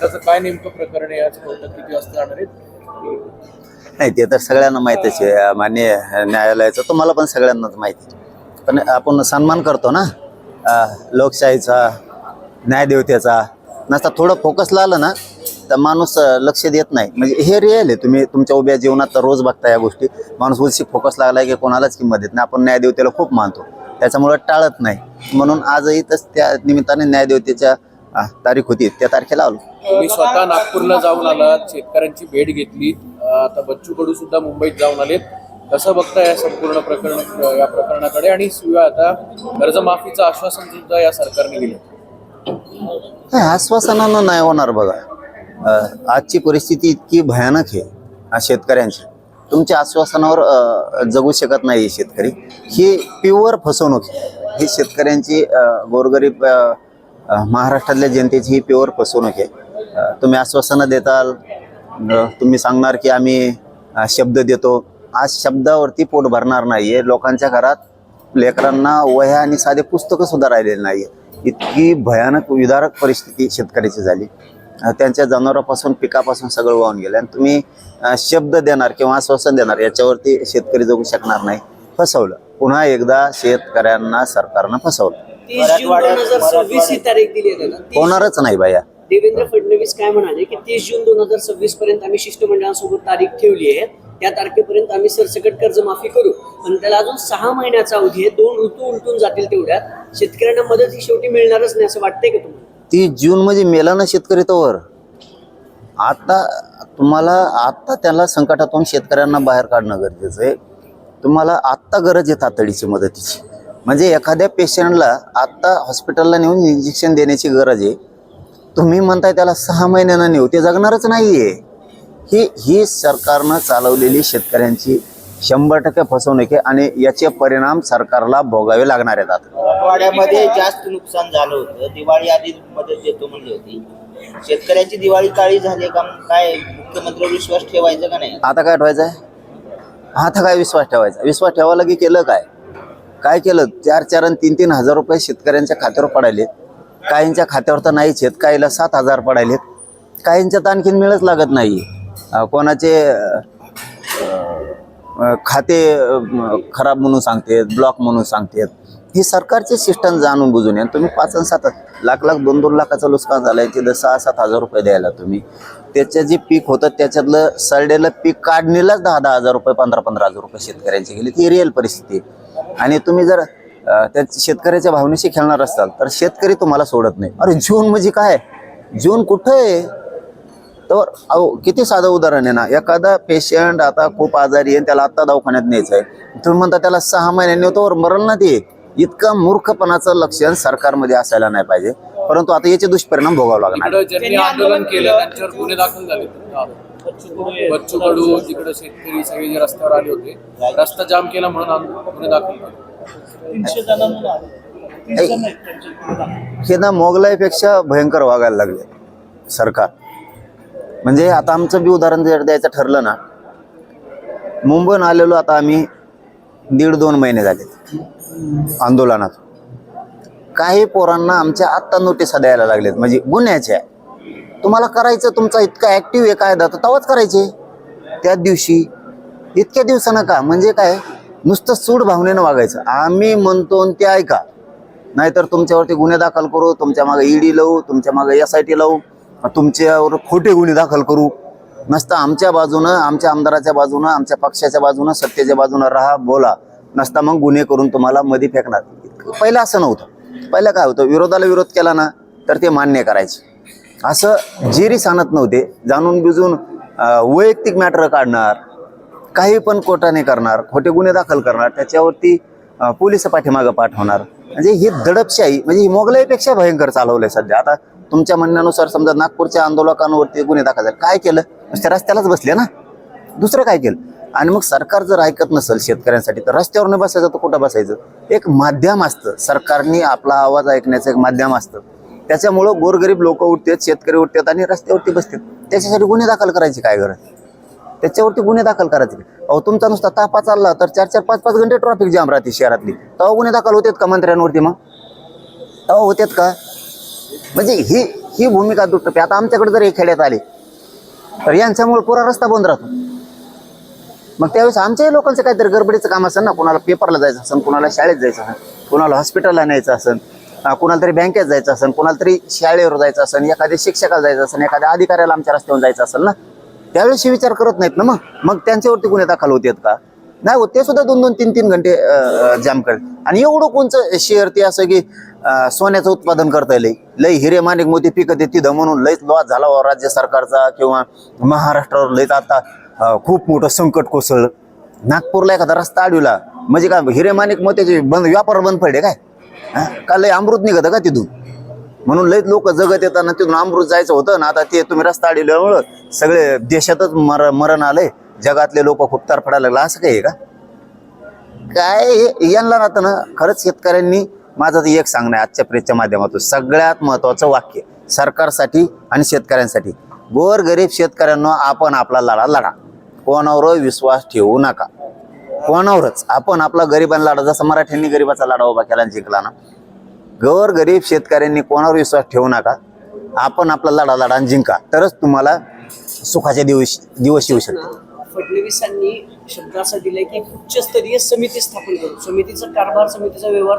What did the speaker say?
कोर्टाचं काय नेमकं प्रकरण आहे आज कोर्टात किती वाजता जाणार आहेत नाही ते तर सगळ्यांना माहितीच आहे. मान्य न्यायालयाचं तुम्हाला पण सगळ्यांनाच माहिती आहे. पण आपण सन्मान करतो ना? अं, लोकशाहीचा न्यायदेवतेचा. नसता थोडं फोकसला आलं ना तर माणूस अं, लक्ष देत नाही. म्हणजे हे रिअल आहे. तुम्ही तुमच्या उभ्या जीवनात तर रोज बघता या गोष्टी. माणूस उलशी फोकस लागला की कोणालाच किंमत देत नाही. आपण न्यायदेवतेला खूप मानतो. त्याच्यामुळं टाळत नाही. म्हणून आजही तस त्या निमित्ताने न्यायदेवतेच्या तारीख होती. त्या तारखेला आलो. तुम्ही स्वतः नागपूरला जाऊन आलात शेतकऱ्यांची भेट घेतली. आता बच्चू कडू सुद्धा मुंबईत जाऊन आलेत. कसं बघता या संपूर्ण प्रकरण या प्रकरणाकडे? आणि शिवाय आता कर्जमाफीचं आश्वासन सुद्धा या सरकारने दिलं. नाही आश्वासनानं नाही होणार बघा. अ, आजची परिस्थिती इतकी भयानक आहे आ, शेतकऱ्यांची. तुमच्या आश्वासनावर अ, जगू शकत नाही शेतकरी. ही प्युअर फसवणूक आहे. ही शेतकऱ्यांची अ, गोरगरीब अ, महाराष्ट्रातल्या जनतेची ही प्युअर फसवणूक आहे. तुम्ही आश्वासनं देताल तुम्ही सांगणार की आम्ही शब्द देतो. आज शब्दावरती पोट भरणार नाही आहे लोकांच्या घरात लेकरांना वह्या आणि साधे पुस्तकं सुद्धा नाही आहे इतकी भयानक विदारक परिस्थिती शेतकऱ्याची झाली. त्यांच्या जनावरापासून पिकापासून सगळं वाहून गेलं. आणि तुम्ही शब्द देणार किंवा आश्वासन देणार याच्यावरती शेतकरी जगू शकणार नाही. फसवलं. पुन्हा एकदा शेतकऱ्यांना सरकारनं फसवलं. तीस जून दोन हजार सव्वीस ही तारीख दिली आहे. तीस- होणारच नाही बाया देवेंद्र फडणवीस काय म्हणाले की तीस जून दोन हजार सव्वीस पर्यंत आम्ही शिष्टमंडळासोबत तारीख ठेवली आहे. त्या तारखेपर्यंत आम्ही सरसकट कर्जमाफी करू. पण त्याला अजून सहा महिन्याचा अवधी आहे. दोन ऋतू उलटून जातील तेवढ्यात. शेतकऱ्यांना मदत ही शेवटी मिळणारच नाही असं वाटतंय का तुम्हाला? तीस जून म्हणजे मेला ना शेतकरी तोवर. आता तुम्हाला आत्ता त्याला संकटातून शेतकऱ्यांना बाहेर काढणं गरजेचं आहे. तुम्हाला आत्ता गरज आहे तातडीची मदतीची. म्हणजे एखाद्या पेशंटला आत्ता हॉस्पिटलला नेऊन इंजेक्शन देण्याची गरज आहे. तुम्ही म्हणताय त्याला सहा महिन्यानं नेऊ ते जगणारच नाही आहे ही ही सरकारनं चालवलेली शेतकऱ्यांची शंभर टक्के फसवणूक आहे आणि याचे परिणाम सरकारला भोगावे लागणार आहेत आता. मराठवाड्यामध्ये जास्त नुकसान झालं होतं. दिवाळी आधी मदत देतो म्हणली होती. शेतकऱ्यांची दिवाळी काळी झाली का? काय मुख्यमंत्र्यावर विश्वास ठेवायचा का नाही? आता काय ठेवायचं आहे आता काय विश्वास ठेवायचा? विश्वास ठेवायला की केलं काय? काय केलं? चार चार आणि तीन तीन हजार रुपये शेतकऱ्यांच्या खात्यावर पडायलेत काहींच्या खात्यावर तर नाहीच आहेत काहीला सात हजार पडायलेत काहींच्यात आणखीन मिळच लागत नाही. कोणाचे खाते खराब म्हणून सांगतेत ब्लॉक म्हणून सांगतेत ही सरकारचे सिस्टम जाणून बुजून आहे. तुम्ही पाच आणि सात लाख लाख दोन दोन लाखाचं नुकसान झालंय तिथं सहा सात हजार रुपये द्यायला तुम्ही. त्याचं जे पीक होतं त्याच्यातलं सरडेलं पीक काढणीलाच दहा दहा हजार रुपये पंधरा पंधरा हजार रुपये शेतकऱ्यांची गेली. ती रिअल परिस्थिती आहे. आणि तुम्ही जर त्या शेतकऱ्याच्या भावनेशी खेळणार असाल तर शेतकरी तुम्हाला सोडत नाही. अरे जून म्हणजे काय? जून कुठं आहे? तर अहो किती साधं उदाहरण आहे ना एखादा पेशंट आता खूप आजारी आहे आणि त्याला आत्ता दवाखान्यात न्यायचं आहे. तुम्ही म्हणता त्याला सहा महिन्यांनी होतो मरण ना ते इतकं मूर्खपणाचं लक्षण सरकारमध्ये असायला नाही पाहिजे. परंतु आता याचे दुष्परिणाम भोगावं लागणार. बच्चू कडू तिकडे शेतकरी सगळे जे रस्त्यावर आले होते रस्ता जाम केला म्हणून गुन्हे दाखल हे ना मोगलाईपेक्षा भयंकर वागायला लागले सरकार. म्हणजे आता आमचं बी उदाहरण जर द्यायचं ठरलं ना मुंबईहून आलेलो आता आम्ही दीड दोन महिने झाले आंदोलनात. काही पोरांना आमच्या आत्ता नोटिसा द्यायला लागलेत म्हणजे गुन्ह्याच्या तुम्हाला करायचं तुमचा इतका ऍक्टिव्ह आहे कायदा तर तवाच करायचे. त्याच दिवशी इतक्या दिवसानं का? म्हणजे काय? नुसतं सूड भावनेनं वागायचं. आम्ही म्हणतो आणि ते ऐका. नाहीतर तुमच्यावरती गुन्हे दाखल करू तुमच्या मागे ईडी लावू तुमच्या मागे एस आय टी लावू तुमच्यावर खोटे गुन्हे दाखल करू. नसता आमच्या बाजूनं आमच्या आमदाराच्या बाजूनं आमच्या पक्षाच्या बाजूनं सत्तेच्या बाजूनं राहा बोला. नसता मग गुन्हे करून तुम्हाला मध्ये फेकणार. पहिलं असं नव्हतं. पहिलं काय होतं? विरोधाला विरोध केला ना तर ते मान्य करायचे. असं जेरी सांगत नव्हते. जाणून बिजून वैयक्तिक मॅटर काढणार काही पण कोर्टाने करणार खोटे गुन्हे दाखल करणार त्याच्यावरती पोलीस पाठीमागं पाठवणार. म्हणजे ही दडपशाही म्हणजे ही मोगलाईपेक्षा भयंकर चालवलंय सध्या. आता तुमच्या म्हणण्यानुसार समजा नागपूरच्या आंदोलकांवरती गुन्हे दाखल झाले. काय केलं? नुसत्या रस्त्यालाच बसले ना? दुसरं काय केलं? आणि मग सरकार जर ऐकत नसेल शेतकऱ्यांसाठी तर रस्त्यावर न बसायचं तर कुठं बसायचं? एक माध्यम असतं. सरकारने आपला आवाज ऐकण्याचं एक माध्यम असतं. त्याच्यामुळं गोरगरीब लोक उठतात शेतकरी उठतात आणि रस्त्यावरती बसतात. त्याच्यासाठी गुन्हे दाखल करायची काय गरज? त्याच्यावरती गुन्हे दाखल करायचे अहो तुमचा नुसता तापा चालला तर चार चार पाच पाच घंटे ट्रॉफिक जाम राहते शहरातली. तेव्हा गुन्हे दाखल होतात का मंत्र्यांवरती मग? तेव्हा होतात का? म्हणजे ही ही भूमिका दुटप्पी आता आमच्याकडे जर हे खेड्यात आले तर यांच्यामुळे पुरा रस्ता बंद राहतो. मग त्यावेळेस आमच्याही लोकांचं काहीतरी गडबडीचं काम असेल ना? कुणाला पेपरला जायचं असेल कुणाला शाळेत जायचं असेल कुणाला हॉस्पिटलला न्यायचं असेल कुणाला तरी बँकेत जायचं असेल कुणाला तरी शाळेवर जायचं असेल एखाद्या शिक्षकाला जायचं असेल एखाद्या अधिकाऱ्याला आमच्या रस्त्यावर जायचं असेल ना? त्यावेळेस विचार करत नाहीत ना मग? मग त्यांच्यावरती गुन्हे दाखल होतात का? नाही होत ते सुद्धा दोन दोन तीन तीन घंटे जाम करत आणि एवढं कोणचं शहर ते असं की सोन्याचं उत्पादन करता येईल? लय हिरे माणिक मोती पिकत तिथं म्हणून लयच लॉस झाला हो राज्य सरकारचा किंवा महाराष्ट्रावर लयच आता खूप मोठं संकट कोसळलं. नागपूरला एखादा रस्ता अडविला म्हणजे काय हिरे माणिक मोत्याचे बंद व्यापार बंद पडले काय? का लय अमृत निघत का तिथून? म्हणून लयत लोक जगत येताना तिथून अमृत जायचं होतं ना आता ते तुम्ही रस्ता अडवल्यामुळं सगळे देशातच मर मरण आलंय जगातले लोक खूप तरफडायला लागला असं काही आहे का? काय यांना राहतं ना खरंच शेतकऱ्यांनी माझं तर एक सांगणं आहे आजच्या प्रेसच्या माध्यमातून सगळ्यात महत्वाचं वाक्य सरकारसाठी आणि शेतकऱ्यांसाठी. गोरगरीब शेतकऱ्यांना आपण आपला लढा लढा. कोणावर विश्वास ठेवू नका. कोणावरच. आपण आपला गरिबांना लाडा जसं मराठ्यांनी गरिबाचा लाडा उभा केला जिंकला ना. गोर गरीब शेतकऱ्यांनी कोणावर विश्वास ठेवू नका. आपण आपला लढा लढा जिंका. तरच तुम्हाला सुखाचे दिवस दिवस येऊ शकतात. फडणवीसांनी शब्द असा दिलाय की उच्चस्तरीय समिती स्थापन करू. समितीचा कारभार समितीचा व्यवहार